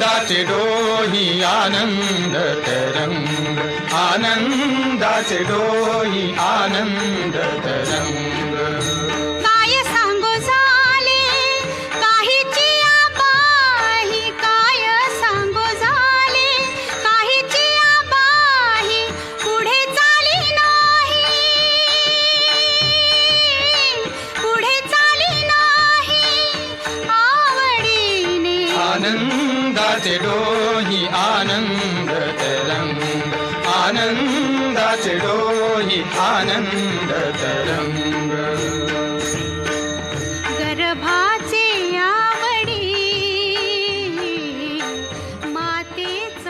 आनंदाचे डोही आनंद तरंग. आनंदाचे डोही आनंद तरंग. काय आनंदाचे डोही आनंद तरंग. आनंदाचे डोही आनंद तरंग. गर्भाचे आवडी मातेचा